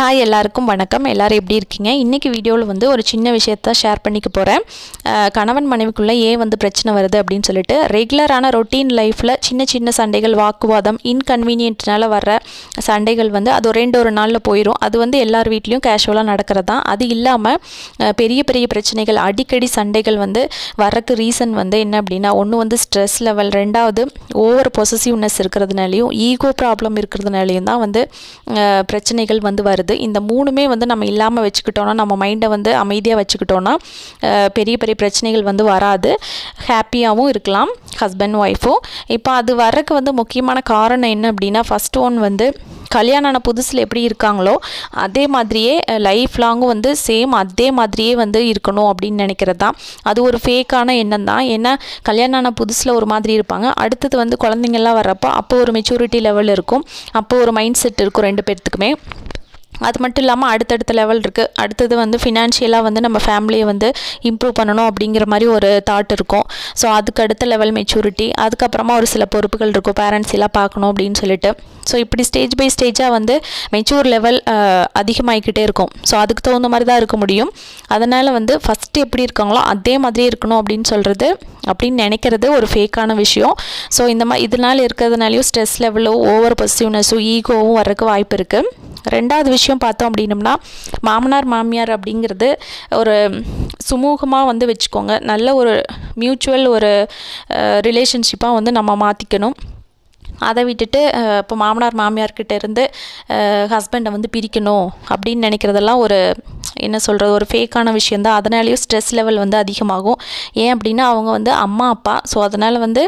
Hi எல்லாருக்கும் வணக்கம். எல்லோரும் எப்படி இருக்கீங்க? இன்றைக்கி வீடியோவில் வந்து ஒரு சின்ன விஷயத்த ஷேர் பண்ணிக்க போகிறேன் கணவன் மனைவிக்குள்ளே ஏன் வந்து பிரச்சனை வருது அப்படின்னு சொல்லிட்டு ரெகுலரான ரொட்டீன் லைஃப்பில் சின்ன சின்ன சண்டைகள் வாக்குவாதம் இன்கன்வீனியன்ட்னால வர்ற சண்டைகள் வந்து அது ஒரு ரெண்டு ஒரு நாளில் போயிடும் அது வந்து எல்லார் வீட்லேயும் கேஷுவலாக நடக்கிறது? தான் அது இல்லாமல் பெரிய பெரிய பிரச்சனைகள் அடிக்கடி சண்டைகள் வந்து வர்றதுக்கு ரீசன் வந்து என்ன அப்படின்னா ஒன்று வந்து ஸ்ட்ரெஸ் லெவல் ரெண்டாவது ஓவர் பொசசிவ்னஸ் இருக்கிறதுனாலையும் ஈகோ ப்ராப்ளம் இருக்கிறதுனாலையும் தான் வந்து பிரச்சனைகள் வந்து வருது. இந்த மூணுமே வந்து நம்ம இல்லாமல் வச்சுக்கிட்டோன்னா நம்ம மைண்டை வந்து அமைதியாக வச்சுக்கிட்டோன்னா பெரிய பெரிய பிரச்சனைகள் வந்து வராது. ஹாப்பியாகவும் இருக்கலாம் ஹஸ்பண்ட் ஒய்ஃபும் இப்போ அது வர்றதுக்கு வந்து முக்கியமான காரணம் என்ன அப்படின்னா ஃபஸ்ட் ஒன் வந்து கல்யாணம் ஆன புதுசில் எப்படி இருக்காங்களோ அதே மாதிரியே லைஃப் லாங்கும் வந்து சேம் அதே மாதிரியே வந்து இருக்கணும் அப்படின்னு நினைக்கிறது தான் அது ஒரு ஃபேக்கான எண்ணம் தான். ஏன்னா கல்யாணம் ஆன புதுசில் ஒரு மாதிரி இருப்பாங்க. அடுத்தது வந்து குழந்தைங்கள்லாம் வர்றப்போ அப்போ ஒரு மெச்சூரிட்டி லெவல் இருக்கும். அப்போ ஒரு மைண்ட் செட் இருக்கும் ரெண்டு பேர்த்துக்குமே. அது மட்டும் இல்லாமல் அடுத்தடுத்த லெவல் இருக்குது அடுத்தது வந்து ஃபினான்ஷியலாக வந்து நம்ம ஃபேமிலியை வந்து இம்ப்ரூவ் பண்ணணும் அப்படிங்கிற மாதிரி ஒரு தாட் இருக்கும். ஸோ அதுக்கு அடுத்த லெவல் மெச்சூரிட்டி அதுக்கப்புறமா ஒரு சில பொறுப்புகள் இருக்கும். பேரண்ட்ஸ் எல்லாம் பார்க்கணும் அப்படின்னு சொல்லிட்டு. ஸோ இப்படி ஸ்டேஜ் பை ஸ்டேஜாக வந்து மெச்சூர் லெவல் அதிகமாகிக்கிட்டே இருக்கும். ஸோ அதுக்கு தகுந்த மாதிரி தான் இருக்க முடியும். அதனால் வந்து ஃபஸ்ட்டு எப்படி இருக்காங்களோ அதே மாதிரி இருக்கணும் அப்படின்னு சொல்கிறது அப்படின்னு நினைக்கிறது ஒரு ஃபேக்கான விஷயம். ஸோ இந்த மாதிரி இதனால் இருக்கிறதுனாலையும் ஸ்ட்ரெஸ் லெவலோ ஓவர் பாசிட்டிவ்னஸும் ஈகோவும் வர்றதுக்கு வாய்ப்பு இருக்குது ரெண்டாவது விஷயம் பார்த்தோம் அப்படின்னம்னா மாமனார் மாமியார் அப்படிங்கிறது ஒரு சுமூகமாக வந்து வச்சுக்கோங்க. நல்ல ஒரு மியூச்சுவல் ஒரு ரிலேஷன்ஷிப்பாக வந்து நம்ம மாற்றிக்கணும் அதை விட்டுட்டு இப்போ மாமனார் மாமியார்கிட்ட இருந்து ஹஸ்பண்டை வந்து பிரிக்கணும் அப்படின்னு நினைக்கிறதெல்லாம் ஒரு என்ன சொல்கிறது ஒரு ஃபேக்கான விஷயந்தான் அதனாலேயும் ஸ்ட்ரெஸ் லெவல் வந்து அதிகமாகும். ஏன் அப்படின்னா அவங்க வந்து அம்மா அப்பா. ஸோ அதனால் வந்து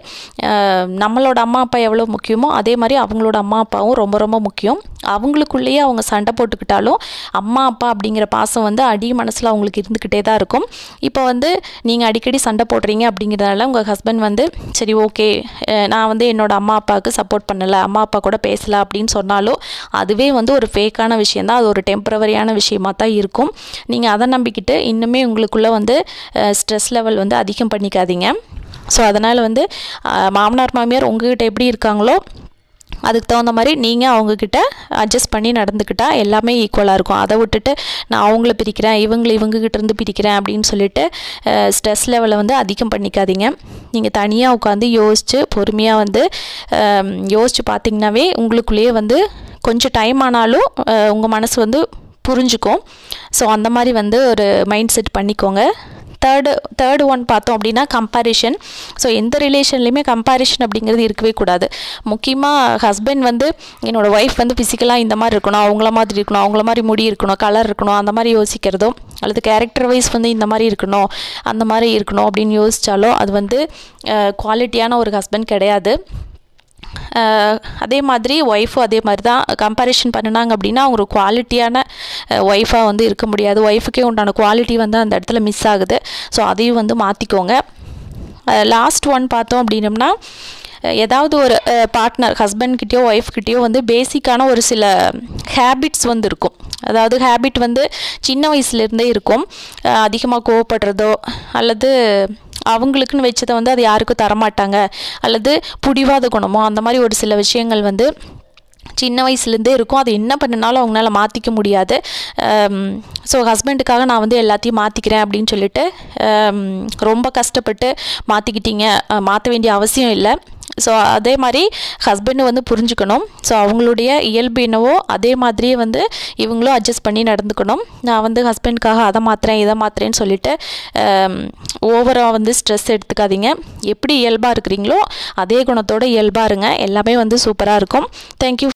நம்மளோட அம்மா அப்பா எவ்வளோ முக்கியமோ அதே மாதிரி அவங்களோட அம்மா அப்பாவும் ரொம்ப ரொம்ப முக்கியம். அவங்களுக்குள்ளேயே அவங்க சண்டை போட்டுக்கிட்டாலும் அம்மா அப்பா அப்படிங்கிற பாசம் வந்து அடி மனசில் அவங்களுக்கு இருந்துக்கிட்டே தான் இருக்கும். இப்போ வந்து நீங்கள் அடிக்கடி சண்டை போடுறீங்க அப்படிங்கிறதுனால உங்கள் ஹஸ்பண்ட் வந்து சரி ஓகே நான் வந்து என்னோடய அம்மா அப்பாவுக்கு சப்போர்ட் பண்ணலை. அம்மா அப்பா கூட பேசலை. அப்படின்னு சொன்னாலும் அதுவே வந்து ஒரு ஃபேக்கான விஷயந்தான் அது ஒரு டெம்பரவரியான விஷயமாக தான் இருக்கும். நீங்கள் அதை நம்பிக்கிட்டு இன்னுமே உங்களுக்குள்ளே வந்து ஸ்ட்ரெஸ் லெவல் வந்து அதிகம் பண்ணிக்காதீங்க. ஸோ அதனால் வந்து மாமனார் மாமியார் உங்ககிட்ட எப்படி இருக்காங்களோ அதுக்கு தகுந்த மாதிரி நீங்கள் அவங்கக்கிட்ட அட்ஜஸ்ட் பண்ணி நடந்துக்கிட்டால் எல்லாமே ஈக்குவலாக இருக்கும். அதை விட்டுட்டு நான் அவங்கள பிரிக்கிறேன் இவங்களை இவங்ககிட்டேருந்து பிரிக்கிறேன் அப்படின்னு சொல்லிட்டு ஸ்ட்ரெஸ் லெவலை வந்து அதிகம் பண்ணிக்காதீங்க. நீங்கள் தனியாக உட்காந்து யோசித்து பொறுமையாக வந்து யோசித்து பார்த்தீங்கன்னாவே உங்களுக்குள்ளேயே வந்து கொஞ்சம் டைம் ஆனாலும் உங்கள் மனசு வந்து புரிஞ்சுக்கும். ஸோ அந்த மாதிரி வந்து ஒரு மைண்ட் செட் பண்ணிக்கோங்க. தேர்டு தேர்டு ஒன் பார்த்தோம் அப்படின்னா கம்பேரிஷன் ஸோ எந்த ரிலேஷன்லேயுமே கம்பாரிஷன் அப்படிங்கிறது இருக்கவே கூடாது. முக்கியமாக ஹஸ்பண்ட் வந்து என்னோடய ஒய்ஃப் வந்து ஃபிசிக்கலாக இந்த மாதிரி இருக்கணும் அவங்கள மாதிரி இருக்கணும் அவங்கள மாதிரி முடி இருக்கணும் கலர் இருக்கணும் அந்த மாதிரி யோசிக்கிறதோ அல்லது கேரக்டர் வைஸ் வந்து இந்த மாதிரி இருக்கணும் அந்த மாதிரி இருக்கணும் அப்படின்னு யோசித்தாலோ அது வந்து குவாலிட்டியான ஒரு ஹஸ்பண்ட் கிடையாது. அதே மாதிரி ஒய்ஃபும் அதே மாதிரி தான் கம்பேரிஷன் பண்ணினாங்க அப்படின்னா அவங்க ஒரு குவாலிட்டியான ஒய்ஃபாக வந்து இருக்க முடியாது. ஒய்ஃபுக்கே உண்டான குவாலிட்டி வந்து அந்த இடத்துல மிஸ் ஆகுது. ஸோ அதையும் வந்து மாற்றிக்கோங்க லாஸ்ட் ஒன் பார்த்தோம் அப்படின்னம்னா ஏதாவது ஒரு பார்ட்னர் ஹஸ்பண்ட்கிட்டயோ ஒய்ஃப்கிட்டயோ வந்து பேசிக்கான ஒரு சில ஹேபிட்ஸ் வந்து இருக்கும். அதாவது ஹேபிட் வந்து சின்ன வயசுலேருந்தே இருக்கும். அதிகமாக கோவப்படுறதோ அல்லது அவங்களுக்குன்னு வச்சதை வந்து அது யாருக்கும் தரமாட்டாங்க. அல்லது புடிவாத குணமோ அந்த மாதிரி ஒரு சில விஷயங்கள் வந்து சின்ன வயசுலேருந்தே இருக்கும். அது என்ன பண்ணினாலும் அவங்களால மாற்றிக்க முடியாது. ஸோ ஹஸ்பண்டுக்காக நான் வந்து எல்லாத்தையும் மாற்றிக்கிறேன் அப்படின்னு சொல்லிட்டு ரொம்ப கஷ்டப்பட்டு மாற்றிக்கிட்டீங்க மாற்ற வேண்டிய அவசியம் இல்லை. ஸோ அதே மாதிரி ஹஸ்பண்டு வந்து புரிஞ்சுக்கணும். ஸோ அவங்களுடைய இயல்பு என்னவோ அதே மாதிரியே வந்து இவங்களும் அட்ஜஸ்ட் பண்ணி நடந்துக்கணும். நான் வந்து ஹஸ்பண்ட்காக அதை மாற்றுறேன் இதை மாற்றுறேன்னு சொல்லிட்டு ஓவராக வந்து ஸ்ட்ரெஸ் எடுத்துக்காதீங்க. எப்படி இயல்பாக இருக்கிறீங்களோ அதே குணத்தோட இயல்பாக இருங்க. எல்லாமே வந்து சூப்பராக இருக்கும். தேங்க்யூ